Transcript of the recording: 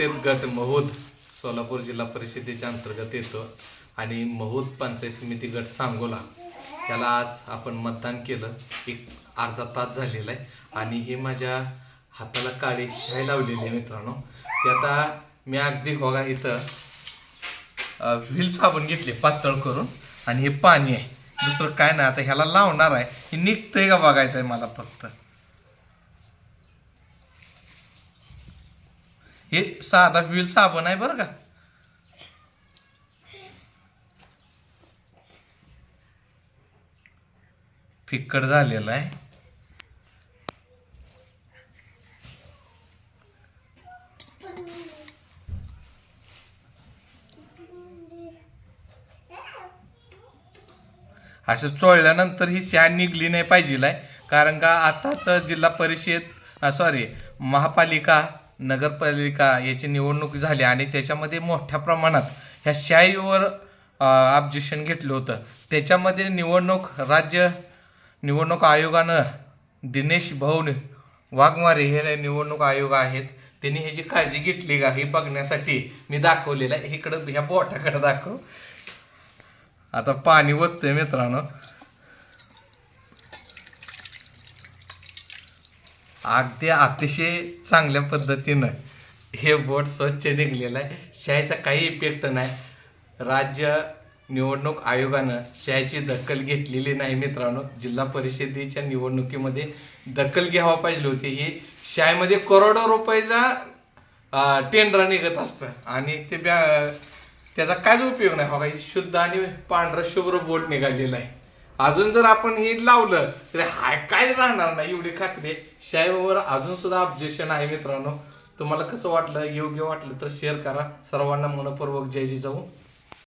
गट महूद सोलापूर जिल्हा परिषदेच्या अंतर्गत येतो आणि महूद पंचायत समिती गट सांगोला. त्याला आज आपण मतदान केलं. एक अर्धा तास झालेला आहे आणि हे माझ्या हाताला काळी शाई लावलेली आहे मित्रांनो. ते आता मी अगदी बघा इथं व्हील साबण घेतले पातळ करून आणि हे पाणी आहे. दुसरं काय नाही आता ह्याला लावणार आहे. हे निघतंय का बघायचं आहे मला फक्त. हे साधा व्हील साबण आहे बरं का. फिक्कड झालेला आहे. असं चोळल्यानंतर ही शा निघली नाही पाहिजे कारण का आताच जिल्हा परिषद सॉरी महापालिका नगरपालिका याची निवडणूक झाली आणि त्याच्यामध्ये मोठ्या प्रमाणात ह्या शाईवर ऑब्जेक्शन घेतलं होतं. त्याच्यामध्ये निवडणूक राज्य निवडणूक आयोगानं दिनेश भाऊ वाघमारे हे निवडणूक आयोग आहेत त्यांनी ह्याची काळजी घेतली का हे बघण्यासाठी मी दाखवलेलं आहे. इकडं ह्या बोटाकडं दाखव. आता पाणी ओततंय मित्रांनो. अगदी अतिशय चांगल्या पद्धतीनं हे बोट स्वच्छ निघलेलं आहे. शाळेचा काही इफेक्ट नाही. राज्य निवडणूक आयोगानं शाळेची दखल घेतलेली नाही मित्रांनो. जिल्हा परिषदेच्या निवडणुकीमध्ये दखल घ्यावा पाहिजे होती. ही शाळेमध्ये करोडो रुपयाचा टेंडर निघत असतं. आणि ते ब्या त्याचा काहीच उपयोग नाही. हो काही शुद्ध आणि पांढरं शुभ्र बोट निघालेलं आहे. अजून जर आपण हे लावलं तर हाय काय राहणार नाही एवढी खात्री आहे. अजून सुद्धा ऑब्जेक्शन आहे मित्रांनो. तुम्हाला कसं वाटलं? योग्य वाटलं तर शेअर करा. सर्वांना मनपूर्वक जय जी जाऊ.